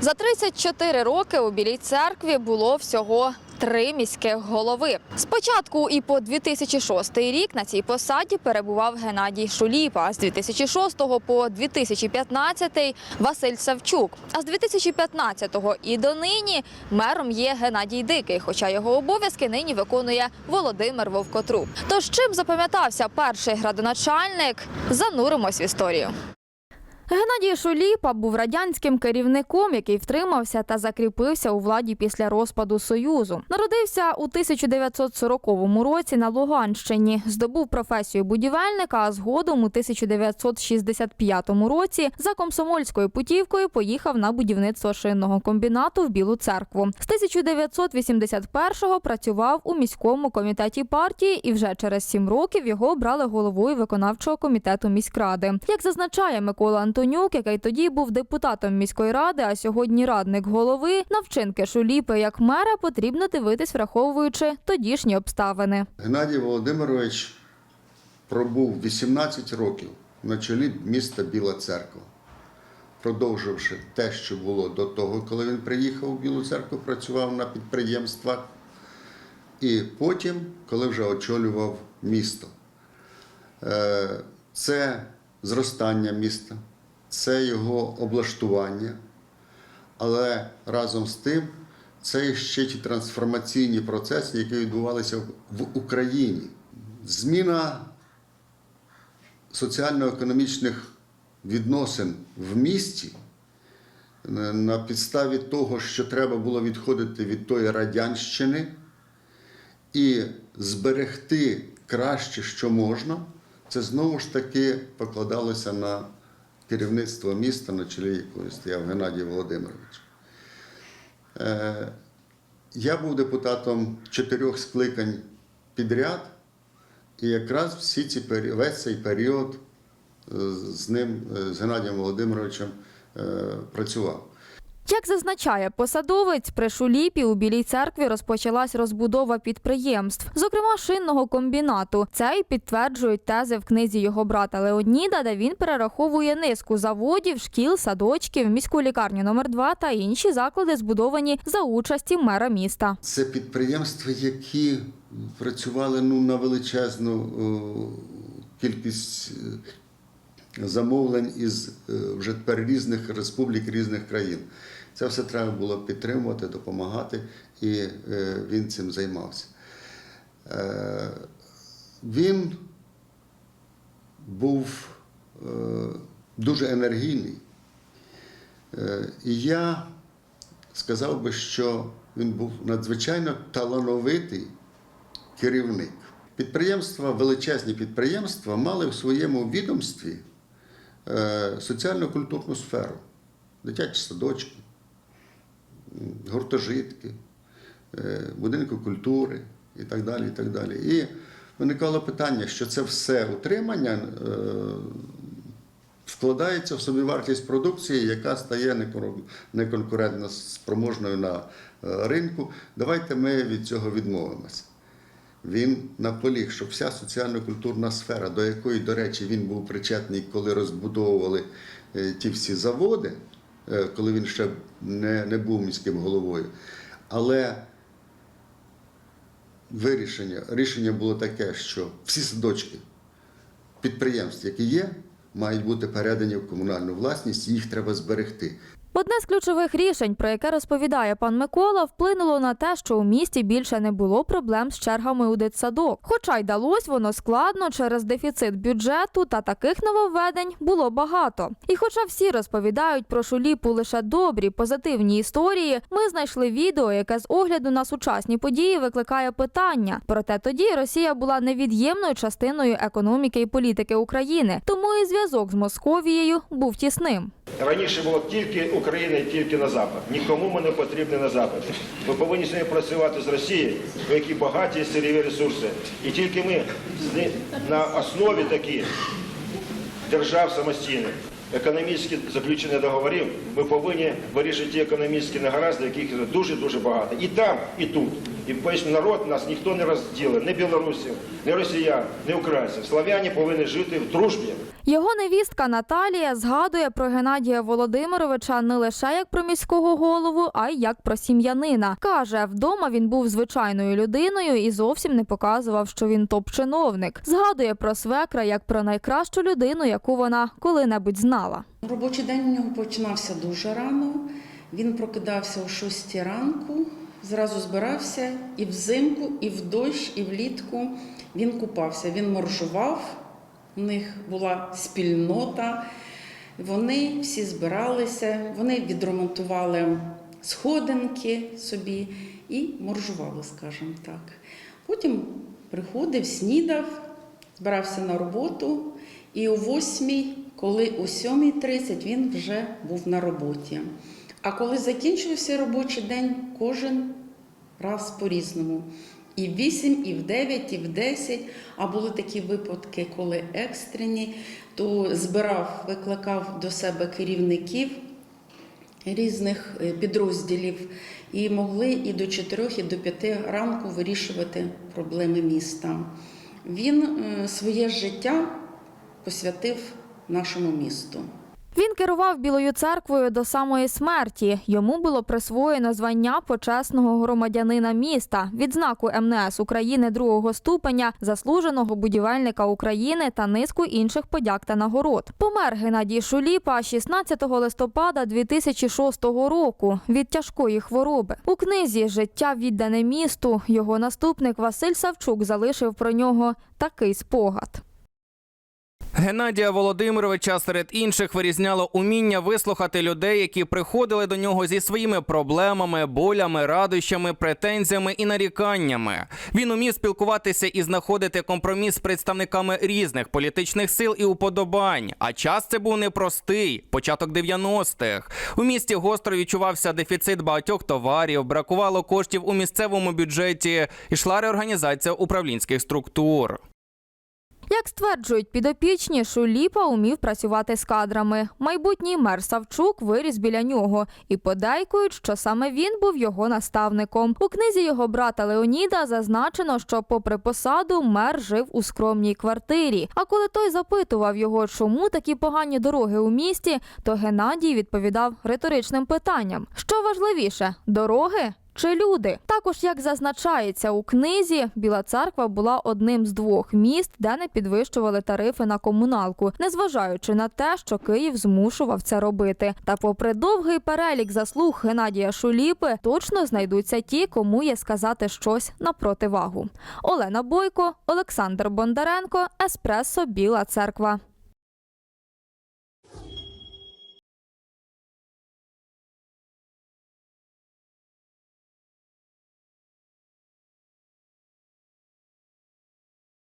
За 34 роки у Білій церкві було всього три міських голови. Спочатку і по 2006 рік на цій посаді перебував Геннадій Шуліпа, а з 2006 по 2015 Василь Савчук. А з 2015 і донині мером є Геннадій Дикий, хоча його обов'язки нині виконує Володимир Вовкотруб. Тож чим запам'ятався перший градоначальник? Зануримось в історію. Геннадій Шуліпа був радянським керівником, який втримався та закріпився у владі після розпаду Союзу. Народився у 1940 році на Луганщині. Здобув професію будівельника, а згодом у 1965 році за комсомольською путівкою поїхав на будівництво шинного комбінату в Білу церкву. З 1981-го працював у міському комітеті партії, і вже через сім років його обрали головою виконавчого комітету міськради. Як зазначає Микола Антонюк, який тоді був депутатом міської ради, а сьогодні радник голови, на вчинки Шуліпи як мера потрібно дивитись, враховуючи тодішні обставини. Геннадій Володимирович пробув 18 років на чолі міста Біла Церква, продовживши те, що було до того, коли він приїхав у Білу церкву, працював на підприємствах, і потім, коли вже очолював місто. Е, Це зростання міста, це його облаштування, але разом з тим це ще ті трансформаційні процеси, які відбувалися в- Україні. Зміна соціально-економічних відносин в місті е, на підставі того, що треба було відходити від тої радянщини і зберегти краще, що можна, це знову ж таки покладалося на керівництво міста, на чолі якої стояв Геннадій Володимирович. Е, Я був депутатом чотирьох скликань підряд, і якраз всі ці весь цей період е, з ним, е, з Геннадієм Володимировичем, працював. Як зазначає посадовець, при Шуліпі у Білій церкві розпочалась розбудова підприємств, зокрема шинного комбінату. Це й підтверджують тези в книзі його брата Леоніда, де він перераховує низку заводів, шкіл, садочків, міську лікарню номер 2 та інші заклади, збудовані за участі мера міста. Це підприємства, які працювали ну, на величезну кількість е, замовлень із е, вже тепер різних республік, різних країн. Це все треба було підтримувати, допомагати, і е, він цим займався. Е, Він був е, дуже енергійний. І я сказав би, що він був надзвичайно талановитий керівник. Підприємства, величезні підприємства мали в своєму відомстві соціально-культурну сферу, дитячі садочки, гуртожитки, е, будинки культури і так далі. І, так далі. і виникало питання, що це все утримання е, вкладається в собівартість продукції, яка стає некон- неконкурентно спроможною на е, ринку. Давайте ми від цього відмовимося. Він наполіг, щоб вся соціально-культурна сфера, до якої, до речі, він був причетний, коли розбудовували е, ті всі заводи, е, коли він ще не, не був міським головою. Але вирішення, рішення було таке, що всі садочки підприємств, які є, мають бути передані в комунальну власність, їх треба зберегти. Одне з ключових рішень, про яке розповідає пан Микола, вплинуло на те, що у місті більше не було проблем з чергами у дитсадок. Хоча й далось воно складно через дефіцит бюджету, та таких нововведень було багато. І хоча всі розповідають про шуліпу лише добрі, позитивні історії, ми знайшли відео, яке з огляду на сучасні події викликає питання. Проте тоді Росія була невід'ємною частиною економіки і політики України, тому і зв'язок з Московією був тісним. Раніше було тільки Україна і тільки на Запад. Нікому ми не потрібні на Западі. Ми повинні сьогодні працювати з Росією, у якій багаті сиріві ресурси. І тільки ми на основі таких держав самостійних, економічно заключених договорів, ми повинні вирішити ті економічні негаразди, яких дуже-дуже багато. І там, і тут. І поясню, народ нас ніхто не розділив, ні білорусів, ні росіян, ні українців. Слав'яні повинні жити в дружбі. Його невістка Наталія згадує про Геннадія Володимировича не лише як про міського голову, а й як про сім'янина. Каже, вдома він був звичайною людиною і зовсім не показував, що він топ-чиновник. Згадує про свекра як про найкращу людину, яку вона коли-небудь знала. Робочий день у нього починався дуже рано. Він прокидався о 6 ранку, зразу збирався і взимку, і в дощ, і влітку він купався. Він моржував, у них була спільнота. Вони всі збиралися, вони відремонтували сходинки собі і моржували, скажімо так. Потім приходив, снідав, збирався на роботу, і о 8, коли о 7.30 він вже був на роботі. А коли закінчився робочий день, кожен раз по-різному. І в 8, і в 9, і в 10. А були такі випадки, коли екстрені, то збирав, викликав до себе керівників різних е, підрозділів і могли і до 4, і до 5 ранку вирішувати проблеми міста. Він е, своє життя посвятив нашому місту. Він керував Білою церквою до самої смерті. Йому було присвоєно звання почесного громадянина міста, відзнаку МНС України другого ступеня, заслуженого будівельника України та низку інших подяк та нагород. Помер Геннадій Шуліпа 16 листопада 2006 року від тяжкої хвороби. У книзі Життя віддане місту його наступник Василь Савчук залишив про нього такий спогад. Геннадія Володимировича серед інших вирізняло уміння вислухати людей, які приходили до нього зі своїми проблемами, болями, радощами, претензіями і наріканнями. Він умів спілкуватися і знаходити компроміс з представниками різних політичних сил і уподобань. А час це був непростий початок 90-х. У місті гостро відчувався дефіцит багатьох товарів, бракувало коштів у місцевому бюджеті, ішла реорганізація управлінських структур. Як стверджують підопічні, Шуліпа умів працювати з кадрами. Майбутній мер Савчук виріс біля нього і подейкують, що саме він був його наставником. У книзі його брата Леоніда зазначено, що, попри посаду, мер жив у скромній квартирі. А коли той запитував його, чому такі погані дороги у місті, то Геннадій відповідав риторичним питанням: що важливіше дороги? Чи люди також, як зазначається у книзі, Біла церква була одним з двох міст, де не підвищували тарифи на комуналку, незважаючи на те, що Київ змушував це робити. Та, попри довгий перелік заслуг Геннадія Шуліпи, точно знайдуться ті, кому є сказати щось на противагу. Олена Бойко, Олександр Бондаренко, Еспресо Біла Церква.